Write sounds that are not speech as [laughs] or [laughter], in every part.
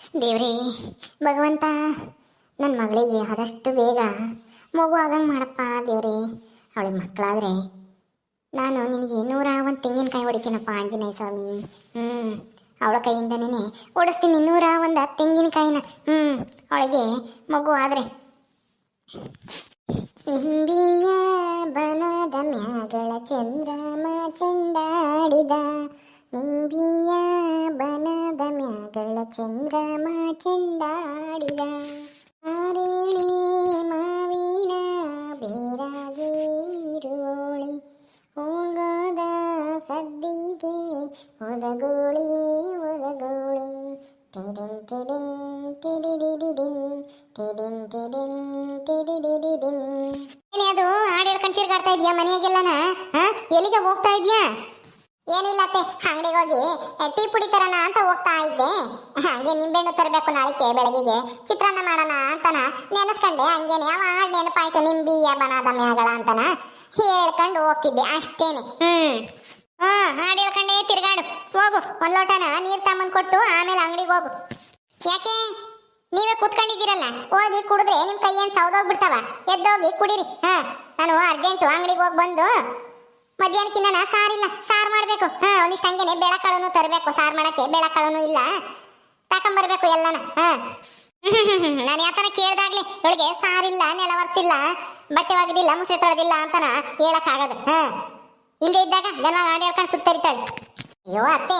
ದೇವ್ರೇ, ಭಗವಂತ ನನ್ನ ಮಗಳಿಗೆ ಆದಷ್ಟು ಬೇಗ ಮಗು ಆಗಂಗೆ ಮಾಡಪ್ಪ ದೇವ್ರಿ. ಅವಳಿಗೆ ಮಕ್ಕಳಾದ್ರೆ ನಾನು ನಿನಗೆ ನೂರ ಒಂದು ತೆಂಗಿನಕಾಯಿ ಹೊಡಿತೀನಪ್ಪ ಆಂಜನೇಯ ಸ್ವಾಮಿ. ಹ್ಞೂ ಅವಳ ಕೈಯಿಂದನೇ ಓಡಿಸ್ತೀನಿ ನೂರ ಒಂದು ತೆಂಗಿನಕಾಯಿನ. ಹ್ಞೂ ಅವಳಿಗೆ ಮಗು ಆದರೆ ನಿಂಬಿಯ ಬನದ ಮ್ಯಾಗಳ ಚಂದ್ರಮ ಚೆಂಡಾಡಿದ ನಿಂಬಿಯ ಬನದ ಮ್ಯಾಗಳ ಚಂದ್ರಮ ಚೆಂಡಾಡಿದ ಆರೇಳಿ ಮಾವಿನ ಬೇರಾಗಿರೋಳಿ ಹೋಗದ ಸದ್ದಿಗೆ ಒದಗೋಳಿ ಒದಗೋಳಿ. ಟಿಡಿನ್ ಟಿಡಿನ್ ಟಿಡಿಡಿಡಿಡಿನ್ ಟಿಡಿನ್ ಟಿಡಿನ್ ಟಿಡಿಡಿಡಿಡಿನ್ ಏನೇ ಅದು ಹಾಡು ಹೇಳ್ಕೊಂಡು ತಿರ್ಗಾಡ್ತಾ ಇದೆಯಾ ಮನೆಯಾಗೆಲ್ಲನ? ಎಲ್ಲಿಗೆ ಹೋಗ್ತಾ ಇದೀಯಾ? ಏನಿಲ್ಲ ಅತ್ತೆ, ಅಂಗಡಿಗೆ ಹೋಗಿ ಟೀ ಪುಡಿ ತರೋಣ ಅಂತ ಹೋಗ್ತಾ ಇದ್ದೆ. ಹಂಗೆ ನಿಂಬೆಹಣ್ಣು ತರಬೇಕು ನಾಳಿಕೆ ಬೆಳಗ್ಗೆಗೆ ಚಿತ್ರಾನ್ನ ಮಾಡೋಣ ಅಂತನ ನೆನೆಸ್ಕೊಂಡೆ. ಹಂಗೇನೆ ಯಾವ ನೆನಪಾಯ್ತು ನಿಂಬಿ ಬನಾದ ಮ್ಯಾಗಳ ಅಂತನ? ಹೇಳ್ಕೊಂಡು ಹೋಗ್ತಿದ್ದೆ ಅಷ್ಟೇನೆ. ಹ್ಮ್. ಹಾ, ಹಾಡು ಹೇಳ್ಕೊಂಡೆ, ತಿರ್ಗಾಡು. ಹೋಗು ಒಂದ್ ಲೋಟನ ನೀರ್ ತಮ್ಮನ್ ಕೊಟ್ಟು ಆಮೇಲೆ ಅಂಗಡಿಗೆ ಹೋಗು. ಯಾಕೆ? ನೀವೇ ಕೂತ್ಕೊಂಡಿದ್ದೀರಲ್ಲ? ಹೋಗಿ ಕುಡಿದ್ರೆ ನಿಮ್ ಕೈ ಏನ್ ಸೌದೋಗ್ಬಿಡ್ತಾವ? ಎದ್ದೋಗಿ ಕುಡೀರಿ. ಹಾ, ನಾನು ಅರ್ಜೆಂಟು ಅಂಗಡಿಗೆ ಹೋಗಿ ಬಂದು ಮಧ್ಯಾಹ್ನಕ್ಕಿನ್ನ ಸಾರಿಲ್ಲ ಸಾರು ಮಾಡ್ಬೇಕು. ಹಾ ಒಂದಿಷ್ಟು ಹಂಗೇನೆ. ಬೆಳಕಾಳನು ತರಬೇಕು. ಸಾರು ಮಾಡಕ್ಕೆ ಬೆಳಕಾಳನು ಇಲ್ಲ. ತಕೊಂಬರ್ಬೇಕು ಎಲ್ಲನ. ಹಾ. [laughs] ನಾನು ಯಾವ ಥರ ಕೇಳ್ದಾಗ್ಲಿ ಇವಳಿಗೆ ಸಾರಿಲ್ಲ ನೆಲ ಒರ್ಸಿಲ್ಲ ಬಟ್ಟೆ ಒಗೆದಿಲ್ಲ ಮುಸೆ ತೊಳೆದಿಲ್ಲ ಅಂತನ ಹೇಳಕ್ಕಾಗದು. ಹಾ. ಇಲ್ಲದೆ ಇದ್ದಾಗ ಜನ ಗಾಡಿ ಹೇಳ್ಕೊಂಡು ಸುತ್ತರಿತಾಳೆ. ಅಯ್ಯೋ ಅತ್ತೆ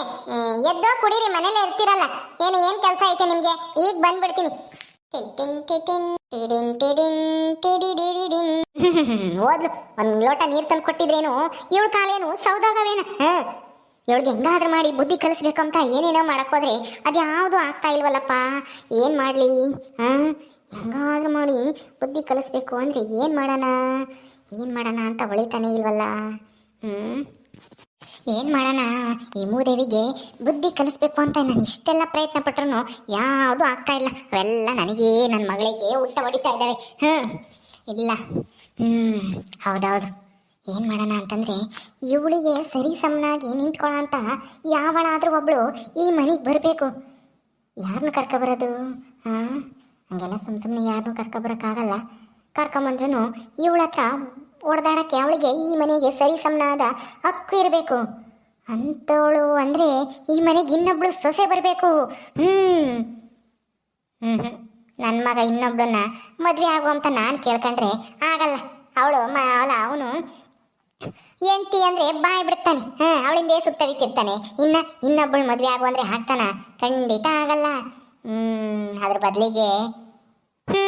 ಎದ್ದೋ ಕುಡೀರಿ ಮನೇಲೆ ಇರ್ತೀರಲ್ಲ. ಏನು ಏನ್ ಕೆಲಸ ಐತೆ ನಿಮಗೆ? ಈಗ ಬಂದ್ಬಿಡ್ತೀನಿ. ಟಿನ್ ಟಿನ್ ಟಿಟಿನ್, ಟಿಡಿನ್ ಟಿಡಿನ್, ಟಿಡಿಡಿಡಿಡಿನ್. ಓದ್ಲು ಒಂದು ಲೋಟ ನೀರು ತಂದು ಕೊಟ್ಟಿದ್ರೇನು ಇವಳ ಕಾಲೇನು ಸೌದಾಗವೇನ ಇವಳಿಗೆ ಹೆಂಗಾದ್ರೂ ಮಾಡಿ ಬುದ್ಧಿ ಕಲಿಸ್ಬೇಕು ಅಂತ ಏನೇನೋ ಮಾಡಕ್ಕೋದ್ರೆ ಅದ್ಯಾವುದು ಆಗ್ತಾ ಇಲ್ವಲ್ಲಪ್ಪ ಏನ್ ಮಾಡ್ಲಿ ಹಾಂ ಹೆಂಗಾದ್ರೂ ಮಾಡಿ ಬುದ್ಧಿ ಕಲಿಸ್ಬೇಕು ಅಂದ್ರೆ ಏನ್ ಮಾಡೋಣ ಏನ್ ಮಾಡೋಣ ಅಂತ ಹೊಳಿತಾನೆ ಇಲ್ವಲ್ಲ ಹ್ಮ್ ಏನ್ ಮಾಡೋಣ? ಈ ಮೂದೇವಿಗೆ ಬುದ್ಧಿ ಕಲಿಸ್ಬೇಕು ಅಂತ ನಾನು ಇಷ್ಟೆಲ್ಲ ಪ್ರಯತ್ನ ಪಟ್ರು ಯಾವುದು ಆಗ್ತಾ ಇಲ್ಲ. ಅವೆಲ್ಲ ನನಗೆ ನನ್ನ ಮಗಳಿಗೆ ಊಟ ಹೊಡಿತಾ ಇದ್ದಾವೆ. ಹ್ಮ್, ಇಲ್ಲ. ಹ್ಮ್, ಹೌದೌದು. ಏನ್ ಮಾಡೋಣ ಅಂತಂದ್ರೆ, ಇವಳಿಗೆ ಸರಿ ಸಮನಾಗಿ ಅಂತ ಯಾವಳಾದ್ರೂ ಒಬ್ಳು ಈ ಮನೆಗೆ ಬರಬೇಕು. ಯಾರನ್ನು ಕರ್ಕೊಬರೋದು ಹಾ, ಹಂಗೆಲ್ಲ ಸುಮ್ ಸುಮ್ಮನೆ ಯಾರನ್ನೂ ಆಗಲ್ಲ ಕರ್ಕೊಂಬಂದ್ರೂ ಇವಳ ಹತ್ರ ಓಡ್ದಾಡಕ್ಕೆ ಅವಳಿಗೆ ಈ ಮನೆಗೆ ಸರಿ ಸಮನಾದ ಹಕ್ಕು ಇರಬೇಕು. ಅಂಥವಳು ಅಂದರೆ ಈ ಮನೆಗೆ ಇನ್ನೊಬ್ಳು ಸೊಸೆ ಬರಬೇಕು. ಹ್ಮ್. ಹ್ಮ್ ನನ್ನ ಮಗ ಇನ್ನೊಬ್ಳನ್ನ ಮದುವೆ ಆಗು ಅಂತ ನಾನು ಕೇಳ್ಕೊಂಡ್ರೆ ಆಗಲ್ಲ. ಅವಳು ಅಲ್ಲ, ಅವನು ಹೆಂಡ್ತಿ ಅಂದ್ರೆ ಬಾಯಿ ಬಿಡ್ತಾನೆ. ಹಾ, ಅವಳಿಂದೇ ಸುತ್ತವಿತಿರ್ತಾನೆ ಇನ್ನ ಇನ್ನೊಬ್ಬಳು ಮದುವೆ ಆಗು ಅಂದ್ರೆ ಹಾಕ್ತಾನ. ಖಂಡಿತ ಆಗಲ್ಲ. ಹ್ಞೂ ಅದ್ರ ಬದಲಿಗೆ ಹ್ಞೂ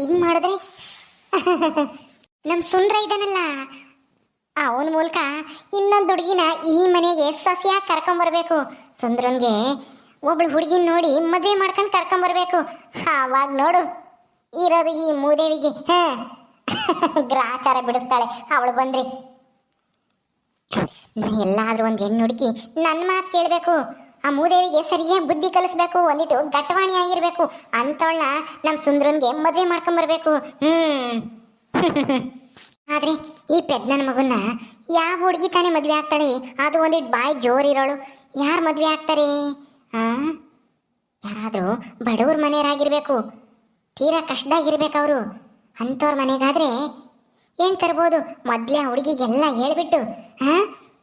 ಹಿಂಗೆ ಮಾಡಿದ್ರೆ ನಮ್ ಸುಂದ್ರ ಇದಾನಲ್ಲ, ಅವನ ಮೂಲಕ ಇನ್ನೊಂದು ಹುಡುಗಿನ ಈ ಮನೆಗೆ ಸಸಿಯಾಗಿ ಕರ್ಕೊಂಬರ್ಬೇಕು ಸುಂದ್ರನ್ಗೆ ಒಬ್ಳು ಹುಡುಗಿನ ನೋಡಿ ಮದುವೆ ಮಾಡ್ಕೊಂಡು ಕರ್ಕೊಂಬರ್ಬೇಕು ಅವಾಗ ನೋಡು, ಇರೋದು ಈ ಮೂದೇವಿಗೆ, ಹ. ಗ್ರಾಚಾರ ಬಿಡಿಸ್ತಾಳೆ, ಅವಳು ಬಂದ್ರಿ. ಎಲ್ಲಾದ್ರೂ ಒಂದು ಹೆಣ್ಣು ಹುಡುಕಿ ನನ್ನ ಮಾತು ಕೇಳಬೇಕು. ಆ ಮೂದೇವಿಗೆ ಸರಿಯಾಗಿ ಬುದ್ಧಿ ಕಲಿಸ್ಬೇಕು, ಒಂದಿಟ್ಟು ಗಟ್ಟವಾಣಿ ಆಗಿರ್ಬೇಕು. ಅಂತವಳ ನಮ್ಮ ಸುಂದ್ರನ್ಗೆ ಮದುವೆ ಮಾಡ್ಕೊಂಬರ್ಬೇಕು ಹ್ಮ್. [laughs] ಆದ್ರೆ ಈ ಪೆದ್ನನ್ ಮಗುನ ಯಾವ ಹುಡುಗಿ ತಾನೇ ಮದ್ವೆ ಆಗ್ತಾಳೆ? ಅದು ಒಂದಿಟ್ ಬಾಯಿ ಜೋರಿರೋಳು. ಯಾರ್ ಮದ್ವೆ ಆಗ್ತಾರೆ? ಆ? ಯಾರಾದ್ರೂ ಬಡವ್ರ ಮನೆಯವರಾಗಿರ್ಬೇಕು. ತೀರಾ ಕಷ್ಟದಾಗಿರ್ಬೇಕು ಅವರು ಅಂಥವ್ರ ಮನೆಗಾದ್ರೆ ಏನ್ ತರ್ಬೋದು? ಮೊದ್ಲೇ ಹುಡುಗಿಗೆಲ್ಲ ಹೇಳ್ಬಿಟ್ಟು ಹಾ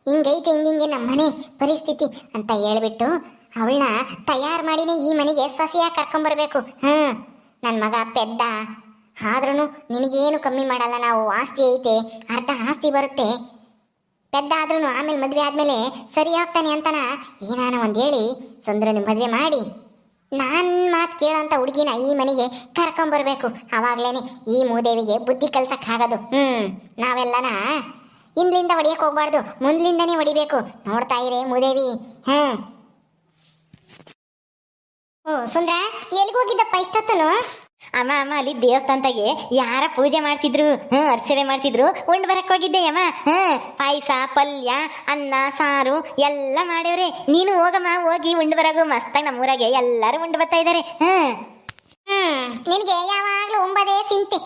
ಹಿಂಗೈತೆ, ಹಿಂಗಿಂಗೆ ನಮ್ಮ ಮನೆ ಪರಿಸ್ಥಿತಿ ಅಂತ ಹೇಳ್ಬಿಟ್ಟು ಅವಳನ್ನ ತಯಾರು ಮಾಡಿನೇ ಈ ಮನೆಗೆ ಸೊಸೆಯಾಗಿ ಕರ್ಕೊಂಬರ್ಬೇಕು. ಹ್ಮ್. ನನ್ನ ಮಗ ಪೆದ್ದ. ಆದ್ರೂ ನಿನಗೇನು ಕಮ್ಮಿ ಮಾಡಲ್ಲ, ನಾವು ಆಸ್ತಿ ಐತೆ, ಅರ್ಧ ಆಸ್ತಿ ಬರುತ್ತೆ. ಪೆದ್ದ ಆದ್ರೂ ಆಮೇಲೆ ಮದುವೆ ಆದ್ಮೇಲೆ ಸರಿ ಆಗ್ತಾನೆ ಅಂತನ ಏನಾನ ಒಂದು ಹೇಳಿ ಸುಂದ್ರನ ಮದುವೆ ಮಾಡಿ. ನಾನ್ ಮಾತು ಕೇಳೋಂಥ ಹುಡುಗಿನ ಈ ಮನೆಗೆ ಕರ್ಕೊಂಬರ್ಬೇಕು. ಅವಾಗ್ಲೇನೆ ಈ ಮೂದೇವಿಗೆ ಬುದ್ಧಿ ಕಲ್ಸಕ್ ಆಗೋದು. ಹ್ಮ್, ನಾವೆಲ್ಲನ ಹಿಂದ್ಲಿಂದ ಹೊಡಿಯಕ್ ಹೋಗ್ಬಾರ್ದು, ಮುಂದ್ಲಿಂದನೇ ಹೊಡಿಬೇಕು. ನೋಡ್ತಾ ಇರೇ ಮೂದೇವಿ. ಹ್ಮ್. ಓ, ಸುಂದ್ರ ಎಲ್ಲಿಗೋಗಿದ್ದಪ್ಪ ಇಷ್ಟೊತ್ತನು? ಅಮ್ಮ ಅಮ್ಮ ಅಲ್ಲಿ ದೇವಸ್ಥಾನದಾಗೆ ಯಾರ ಪೂಜೆ ಮಾಡಿಸಿದ್ರು? ಹ್ಞೂ ಅರ್ಚನೆ ಮಾಡಿಸಿದ್ರು. ಉಂಡ್ ಬರಕ್ ಹೋಗಿದ್ದೆ ಅಮ್ಮ ಹ್ಞೂ ಪಾಯಸ ಪಲ್ಯ ಅನ್ನ ಸಾರು ಎಲ್ಲ ಮಾಡ್ಯವ್ರೆ. ನೀನು ಹೋಗಮ್ಮ ಹೋಗಿ ಉಂಡ್ ಬರಗು. ಮಸ್ತಾಗಿ ನಮ್ಮೂರಾಗೆ ಎಲ್ಲರೂ ಉಂಡು ಬರ್ತಾ ಇದ್ದಾರೆ ಹ್ಞೂ ಹ್ಮ್ ನಿನಗೆ ಯಾವಾಗಲೂ ಉಂಬದೇ ಸಿಂತೆ.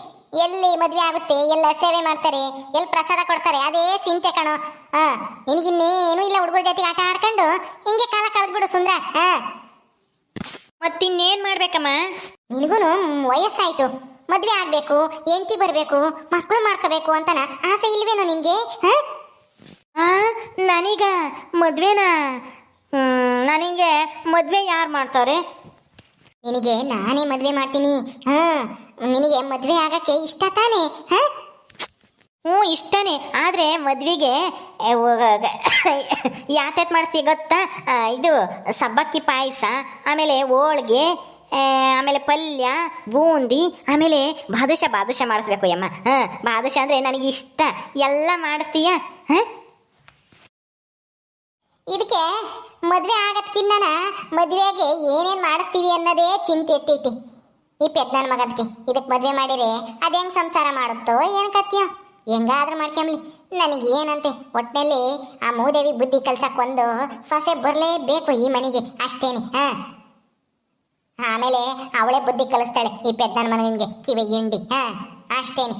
ಎಲ್ಲಿ ಮದುವೆ ಆಗುತ್ತೆ ಎಲ್ಲ ಸೇವೆ ಮಾಡ್ತಾರೆ ಎಲ್ಲಿ ಪ್ರಸಾದ ಕೊಡ್ತಾರೆ ಅದೇ ಸಿಂತೆ ಕಣೋ. ಹಾ ನಿನಗಿನ್ನೇನು ಇಲ್ಲ ಹುಡುಗರ ಜೊತೆಗೆ ಆಟ ಆಡ್ಕೊಂಡು. ಹಿಂಗೆ ಕಾಲ ಕಳೆದ್ಬಿಡು ಸುಂದ್ರ. ಹಾ. ಮತ್ತಿನ್ನೇನು ಮಾಡ್ಬೇಕಮ್ಮ? ನಿನಗೂ ವಯಸ್ಸಾಯ್ತು ಮದುವೆ ಆಗಬೇಕು ಹೆಂಡತಿ ಬರಬೇಕು ಮಕ್ಕಳು ಮಾಡ್ಕೋಬೇಕು ಅಂತನ ಆಸೆ ಇಲ್ವೇನೋ ನಿನಗೆ ನನಗ ಮದುವೆನಾ ನನಗೆ ಮದುವೆ ಯಾರು ಮಾಡ್ತಾರೆ? ನಿನಗೆ ನಾನೇ ಮದುವೆ ಮಾಡ್ತೀನಿ ಹಾಂ? ನಿನಗೆ ಮದುವೆ ಆಗಕ್ಕೆ ಇಷ್ಟ ತಾನೇ ಹಾಂ? ಹ್ಞೂ ಇಷ್ಟನೇ. ಆದರೆ ಮದುವೆಗೆ ಯಾತ್ಯಾತ್ ಮಾಡಿಸ್ತೀಯ ಗೊತ್ತಾ? ಇದು ಸಬ್ಬಕ್ಕಿ ಪಾಯಸ ಆಮೇಲೆ ಹೋಳ್ಗೆ ಆಮೇಲೆ ಪಲ್ಯ, ಬೂಂದಿ, ಆಮೇಲೆ ಬಾದುಷ ಬಾದುಷ ಮಾಡಿಸ್ಬೇಕು ಯಮ್ಮ. ಹಾಂ ಬಾದುಷ ಅಂದರೆ ನನಗೆ ಇಷ್ಟ. ಎಲ್ಲ ಮಾಡಿಸ್ತೀಯ? ಹಾಂ? ಇದಕ್ಕೆ ಮದುವೆ ಆಗೋದ್ಕಿನ್ನ ಮದುವೆಗೆ ಏನೇನು ಮಾಡಿಸ್ತೀವಿ ಅನ್ನೋದೇ ಚಿಂತೆ ಎತ್ತೈತಿ ಈ ಪೆದ್ನನ್ ಮಗದ್ಗೆ ಇದಕ್ಕೆ ಮದುವೆ ಮಾಡಿರೆ ಅದು ಹೆಂಗೆ ಸಂಸಾರ ಮಾಡುತ್ತೋ ಏನು ಕತ್ತೀಯೋ ಹೆಂಗಾದ್ರೂ ಮಾಡ್ಕೊಂಬ್ಲಿ ನನಗೆ ಏನಂತೆ? ಒಟ್ಟಿನಲ್ಲಿ ಆ ಮೂದೇವಿ ಬುದ್ಧಿ ಕಲ್ಸಕ್ಕೆ ಒಂದು ಸೊಸೆ ಬರಲೇಬೇಕು ಈ ಮನೆಗೆ ಅಷ್ಟೇನೆ. ಹಾ? ಆಮೇಲೆ ಅವಳೇ ಬುದ್ಧಿ ಕಲಿಸ್ತಾಳೆ ಈ ಪೆದ್ದನ ಮಗನಿಗೆ ಕಿವಿ ಹಿಂಡಿ ಹಾ? ಅಷ್ಟೇನೆ.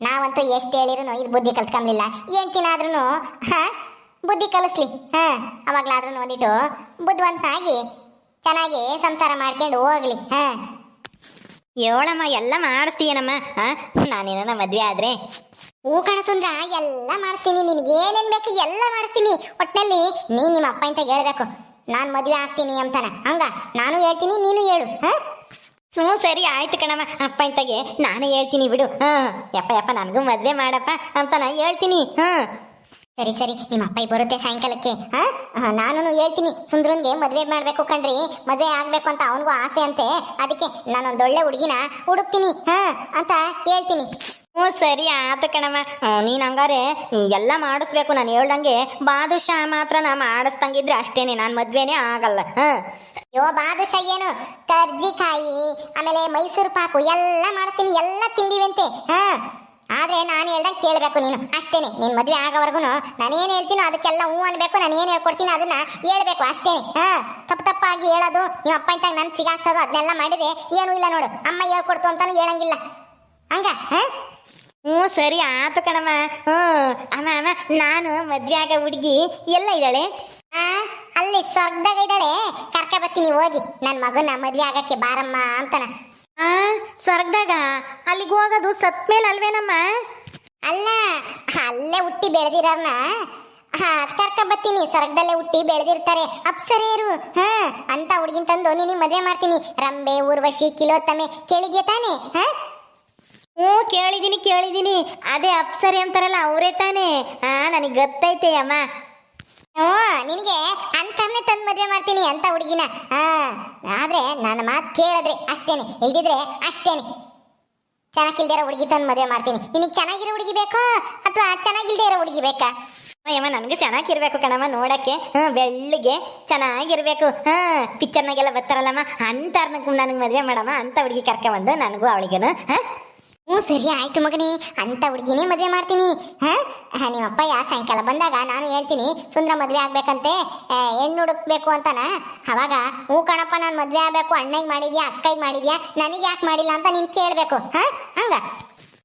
ನಾವಂತೂ ಎಷ್ಟು ಹೇಳಿದ್ರು ಇದು ಬುದ್ಧಿ ಕಲ್ತ್ಕೊಂಬ್ಲಿಲ್ಲ. ಏನ್ತಿನಾದ್ರೂ ಹಾ? ಬುದ್ಧಿ ಕಲಿಸ್ಲಿ ಹಾ? ಅವಾಗ್ಲಾದ್ರೂ ಒಂದಿಟ್ಟು ಬುದ್ಧಿವಂತನಾಗಿ ಚೆನ್ನಾಗಿ ಸಂಸಾರ ಮಾಡ್ಕೊಂಡು ಹೋಗ್ಲಿ ಹಾ? ಏಳಮ್ಮ ಎಲ್ಲ ಮಾಡಿಸ್ತೀಯನಮ್ಮ? ಹಾ ನಾನೇನ ಮದ್ವೆ ಆದ್ರೆ? ಹೂ ಕಣಸುಂದ್ರ ಎಲ್ಲ ಮಾಡ್ತೀನಿ ನಿನ್ಗೆ ಏನೇನ್ ಬೇಕು ಎಲ್ಲ ಮಾಡ್ತೀನಿ ಒಟ್ನಲ್ಲಿ ನೀನ್ ನಿಮ್ಮ ಅಪ್ಪ ಅಂತ ಹೇಳ್ಬೇಕು. ನಾನ್ ಮದುವೆ ಆಗ್ತೀನಿ ಅಂತಾನ. ಹಂಗ? ನಾನು ಹೇಳ್ತೀನಿ, ನೀನು ಹೇಳು ಹ್ಞೂ, ಸರಿ ಆಯ್ತು ಕಣಮ್ಮ. ಅಪ್ಪ ಇಂತಾಗೆ, ನಾನು ಹೇಳ್ತೀನಿ ಬಿಡು, ಹಾಂ? ಯಪ್ಪ ಯಪ್ಪ, ನನಗೂ ಮದುವೆ ಮಾಡಪ್ಪ ಅಂತ ನಾ ಹೇಳ್ತೀನಿ, ಹಾಂ? ಸರಿ ಸರಿ ನಿಮ್ಮ ಅಪ್ಪ ಬರುತ್ತೆ ಸಾಯಂಕಾಲಕ್ಕೆ ಹಾ ನಾನು ಹೇಳ್ತೀನಿ. ಸುಂದ್ರನ್ಗೆ ಮದ್ವೆ ಮಾಡ್ಬೇಕು ಕಣ್ರಿ. ಮದ್ವೆ ಆಗ್ಬೇಕು ಅಂತ ಅವನಿಗೂ ಆಸೆ ಅಂತೆ. ಅದಕ್ಕೆ ನಾನೊಂದೊಳ್ಳೆ ಹುಡುಗಿನ ಹುಡುಕ್ತೀನಿ ಹಾ ಅಂತ ಹೇಳ್ತೀನಿ. ಹ್ಞೂ ಸರಿ ಆತ ಕಣಮ್ಮ. ನೀನು ನೀನ್ ಹಂಗಾರೆ ಎಲ್ಲ ಮಾಡಿಸ್ಬೇಕು. ನಾನು ಹೇಳ್ದಂಗೆ ಬಾದುಷಾ ಮಾತ್ರ ನಾ ಮಾಡಿಸ್ದಂಗಿದ್ರೆ ಅಷ್ಟೇನೆ ನಾನು ಮದ್ವೆನೇ ಆಗಲ್ಲ ಹಾಂ ಯೋ ಬಾದುಷಾ ಏನು? ಕರ್ಜಿಕಾಯಿ ಆಮೇಲೆ ಮೈಸೂರು ಪಾಕು ಎಲ್ಲ ಮಾಡ್ತೀನಿ. ಎಲ್ಲ ತಿಂಡಿವಂತೆ ಹಾ ಆದ್ರೆ ನಾನು ಹೇಳ್ದಂಗೆ ಕೇಳಬೇಕು ನೀನು. ಅಷ್ಟೇನೆ. ನಿನ್ ಮದ್ವೆ ಆಗೋವರೆಗೂ ನಾನೇನ್ ಹೇಳ್ತೀನೋ ಅದಕ್ಕೆಲ್ಲ ಹೂ ಅನ್ಬೇಕು, ನಾನು ಏನು ಹೇಳ್ಕೊಡ್ತೀನಿ ಅದನ್ನ ಹೇಳ್ಬೇಕು, ಅಷ್ಟೇನೆ. ಹಾ, ತಪ್ಪು ತಪ್ಪಾಗಿ ಹೇಳೋದು ನಿಮ್ಮ ಅಪ್ಪ ಇಂತಾಗ ನಾನು ಸಿಗಾಕ್ಸೋದು ಅದನ್ನೆಲ್ಲ ಮಾಡಿದ್ರೆ ಏನೂ ಇಲ್ಲ ನೋಡು. ಅಮ್ಮ ಹೇಳ್ಕೊಡ್ತು ಅಂತಾನು ಹೇಳಂಗಿಲ್ಲ. ಹಂಗ? ಹಾ? ಹ್ಞೂ, ಸರಿ ಆತು ಕಣಮ್ಮ ಹ್ಞೂ ಅಮ್ಮ ಅಮ್ಮ ನಾನು ಮದ್ವೆ ಆಗ ಹುಡುಗಿ ಎಲ್ಲ ಇದ್ದಾಳೆ? ಅಲ್ಲಿ ಸ್ವರ್ಗದಾಗ ಇದ್ದಾಳೆ. ಕರ್ಕ ಬರ್ತೀನಿ, ಹೋಗಿ. ನನ್ನ ಮಗನ ಮದ್ವೆ ಆಗಕ್ಕೆ ಬಾರಮ್ಮ ಅಂತಾನ. ಸ್ವರ್ಗದಾಗ ಅಲ್ಲಿಗೆ ಹೋಗೋದು ಸತ್ ಮೇಲೆ ಅಲ್ವೇನಮ್ಮ? ಅಲ್ಲ ಅಲ್ಲೇ ಹುಟ್ಟಿ ಬೆಳೆದಿರೋರ್ನ. ಹಾ ಕರ್ಕ ಬತ್ತೀನಿ ಸ್ವರ್ಗದಲ್ಲೇ ಹುಟ್ಟಿ ಬೆಳೆದಿರ್ತಾರೆ. ಅಪ್ಸರೆಯರು ಹಾ ಅಂತ ಹುಡುಗಿನ ತಂದು ನಿನಗೆ ಮದುವೆ ಮಾಡ್ತೀನಿ. ರಂಬೆ ಊರ್ವಶಿ ಕಿಲೋತ್ತಮೆ ಕೇಳಿದ್ಯಾ ತಾನೆ? ಹಾ? ಹ್ಞೂ ಕೇಳಿದ್ದೀನಿ ಕೇಳಿದ್ದೀನಿ ಅದೇ ಅಪ್ಸರಿ ಅಂತಾರಲ್ಲ ಅವರೇ ತಾನೇ. ಆ ನನಗೆ ಗೊತ್ತೈತೆ ಅಮ್ಮ. ಹ್ಞೂ ನಿನಗೆ ಅಂತರ್ನೇ ತಂದು ಮದುವೆ ಮಾಡ್ತೀನಿ ಅಂತ ಹುಡುಗಿನ. ಆದ್ರೆ ನನ್ನ ಮಾತು ಕೇಳಿದ್ರೆ ಅಷ್ಟೇನೆ. ಇಲ್ದಿದ್ರೆ ಅಷ್ಟೇನೆ. ಚೆನ್ನಾಗಿಲ್ದಿರೋ ಹುಡುಗಿ ತಂದು ಮದುವೆ ಮಾಡ್ತೀನಿ. ನಿನಗೆ ಚೆನ್ನಾಗಿರೋ ಹುಡುಗಿ ಬೇಕಾ ಅಥವಾ ಚೆನ್ನಾಗಿಲ್ದೇ ಇರೋ ಹುಡುಗಿ ಬೇಕಾ? ಅಯ್ಯಮ್ಮ ನನಗೆ ಚೆನ್ನಾಗಿರ್ಬೇಕು ಕಣಮ್ಮ, ನೋಡಕ್ಕೆ. ಹ್ಞೂ ಬೆಳ್ಳಿಗೆ ಚೆನ್ನಾಗಿರ್ಬೇಕು. ಹಾಂ ಪಿಕ್ಚರ್ನಾಗೆಲ್ಲ ಬರ್ತಾರಲ್ಲಮ್ಮ ಅಂತಾರ್ನ ನನಗೆ ಮದುವೆ ಮಾಡಮ್ಮ ಅಂತ ಹುಡುಗಿ ಕರ್ಕೊಂಬಂದು ನನಗೂ ಅವಳಿಗೂ ಹಾಂ? ಹ್ಞೂ, ಸರಿ ಆಯ್ತು ಮಗನೇ. ಅಂತ ಹುಡುಗಿನೇ ಮದುವೆ ಮಾಡ್ತೀನಿ. ಹಾಂ? ನಿಮ್ಮಪ್ಪ ನಿಮ್ಮ ಯಾ ಸಾಯಂಕಾಲ ಬಂದಾಗ ನಾನು ಹೇಳ್ತೀನಿ, ಸುಂದರ ಮದುವೆ ಆಗ್ಬೇಕಂತೆ. ಹೆಣ್ಣು ಹುಡುಕ್ಬೇಕು ಅಂತಾನ? ಅವಾಗ, ಹ್ಞೂ ಕಣಪ್ಪ, ನಾನು ಮದುವೆ ಆಗಬೇಕು ಅಣ್ಣಗೆ ಮಾಡಿದ್ಯಾ ಅಕ್ಕಗೆ ಮಾಡಿದ್ಯಾ? ನನಗೆ ಯಾಕೆ ಮಾಡಿಲ್ಲ ಅಂತ ನೀನು ಕೇಳಬೇಕು. ಹಾಂ? ಹಂಗ?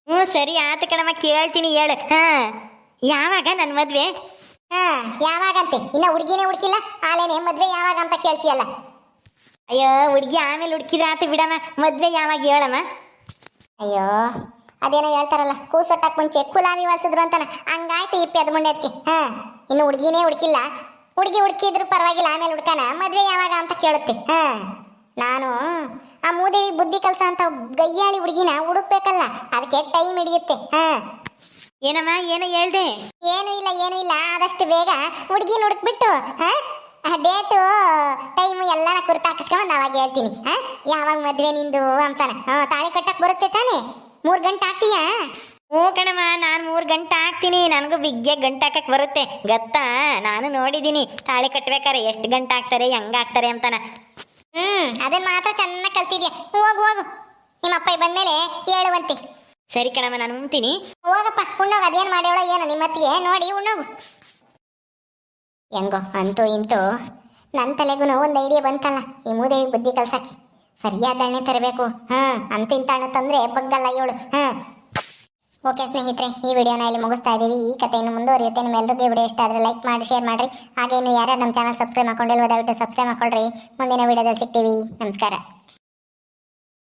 ಹ್ಞೂ, ಸರಿ ಆತು ಕಣಮ್ಮ, ಕೇಳ್ತೀನಿ, ಹೇಳು. ಹಾಂ. ಯಾವಾಗ ನನ್ನ ಮದುವೆ? ಹಾ, ಯಾವಾಗಂತೆ? ಇನ್ನು ಹುಡುಗಿನೇ ಹುಡುಕಿಲ್ಲ? ಆಲೇನೆ, ಮದುವೆ ಯಾವಾಗ ಅಂತ ಕೇಳ್ತೀಯಲ್ಲ? ಅಯ್ಯೋ, ಹುಡುಗಿ ಆಮೇಲೆ ಹುಡುಕಿದ್ರೆ ಆತು ಬಿಡಮ್ಮ. ಮದುವೆ ಯಾವಾಗ ಹೇಳಮ್ಮ? ಅಯ್ಯೋ ಅದೇನೋ ಹೇಳ್ತಾರಲ್ಲ ಕೂಸೊಟ್ಟಕ್ ಮುಂಚೆ ಕುಲಾವಿ ಹೊಲ್ಸಿದ್ರು ಅಂತಾನೆ. ಹಂಗಾಯ್ತು ಇಪ್ಪಿ ಅದು ಮುಂಡೆದ್ಕೆ. ಹಾಂ ಇನ್ನು ಹುಡುಗಿನೇ ಹುಡುಕಿಲ್ಲ. ಹುಡುಗಿ ಹುಡುಕಿದ್ರು ಪರವಾಗಿಲ್ಲ ಆಮೇಲೆ ಹುಡ್ಕಾನ. ಮದುವೆ ಯಾವಾಗ ಅಂತ ಕೇಳುತ್ತೆ. ಹಾಂ ನಾನು ಆ ಮೂದೇವಿ ಬುದ್ಧಿ ಕಲ್ಸ ಅಂತ ಗಯ್ಯಾಳಿ ಹುಡುಗಿನ ಹುಡುಕ್ಬೇಕಲ್ಲ ಅದಕ್ಕೆ ಟೈಮ್ ಹಿಡಿಯುತ್ತೆ. ಹಾಂ. ಏನಮ್ಮ ಏನೋ ಹೇಳ್ದೆ? ಏನು ಇಲ್ಲ ಏನು ಇಲ್ಲ ಆದಷ್ಟು ಬೇಗ ಹುಡುಗಿನ ಹುಡುಕ್ಬಿಟ್ಟು ಹಾ ಡೇಟು ಟೈಮ್ ಎಲ್ಲಾನ ಕುರ್ತ ಹಾಕಿಸ್ಕೊಂಡು ಅವಾಗ ಹೇಳ್ತೀನಿ. ಹಾ ಯಾವಾಗ ಮದ್ವೆ ನಿಂದು ಅಂತಾನೆ. ಹಾ ತಾಳಿ ಕಟ್ಟಕ್ ಬರುತ್ತೆ ತಾನೇ. ಮೂರ್ ಗಂಟೆ ಹಾಕ್ತೀಯಾ ಹ್ಞೂ ಕಣಮ್ಮ ನಾನು ಮೂರು ಗಂಟೆ ಹಾಕ್ತೀನಿ ನನಗೂ ಬಿಗ್ಗೆ ಗಂಟೆ ಹಾಕಕ್ಕೆ ಬರುತ್ತೆ. ಗೊತ್ತಾ? ನಾನು ನೋಡಿದ್ದೀನಿ ತಾಳಿ ಕಟ್ಬೇಕಾರೆ ಎಷ್ಟು ಗಂಟೆ ಹಾಕ್ತಾರೆ ಹೆಂಗೆ ಹಾಕ್ತಾರೆ ಅಂತಾನ. ಹ್ಮ್ ಅದನ್ನ ಮಾತ್ರ ಚೆನ್ನಾಗಿ ಕಲ್ತಿದ್ಯಾ. ಹೋಗು ಹೋಗು. ನಿಮ್ಮ ಅಪ್ಪ ಬಂದ್ಮೇಲೆ ಹೇಳುವಂತೆ. ಸರಿ ಕಣಮ್ಮ ನಾನು ಉಣ್ತೀನಿ. ಹೋಗಪ್ಪ ಉಣ್ಣೋಗ. ಅದೇನ್ ಮಾಡ್ಯಾವಳ ಏನು ನಿಮ್ಮತ್ತಿಗೆ ನೋಡಿ ಉಣ್ಣೋಗು. ಹೆಂಗೋ ಅಂತೂ ಇಂತೂ ನನ್ನ ತಲೆಗೂ ಒಂದು ಐಡಿಯಾ ಬಂತಲ್ಲ, ಈ ಮೂದೇವಿ ಬುದ್ಧಿ ಕಲ್ಸಕ್ಕೆ ಸರಿಯಾದ ತರಬೇಕು, ಹಾ, ಅಂತ ಹಣ್ಣು ತಂದ್ರೆ ಬಗ್ಗಲ್ಲ ಇವಳು ಹಾ. ಓಕೆ ಸ್ನೇಹಿತರೆ, ಈ ವಿಡಿಯೋನ ಇಲ್ಲಿ ಮುಗಿಸ್ತಾ ಇದ್ದೀವಿ ಈ ಕಥೆಯನ್ನು ಮುಂದುವರಿಯುತ್ತೆ. ನಿಮ್ಮೆಲ್ಲರಿಗೂ ವಿಡಿಯೋ ಇಷ್ಟ ಆದರೆ ಲೈಕ್ ಮಾಡಿ, ಶೇರ್ ಮಾಡಿರಿ. ಹಾಗೆ ಇನ್ನು ಯಾರ್ಯಾರು ನಮ್ಮ ಚಾನಲ್ ಸಬ್ಸ್ಕ್ರೈಬ್ ಮಾಡ್ಕೊಂಡಿಲ್ವೋ ದಯವಿಟ್ಟು ಸಬ್ಸ್ಕ್ರೈಬ್ ಮಾಡ್ಕೊಳ್ರಿ. ಮುಂದಿನ ವಿಡಿಯೋದಲ್ಲಿ ಸಿಗ್ತೀವಿ. ನಮಸ್ಕಾರ.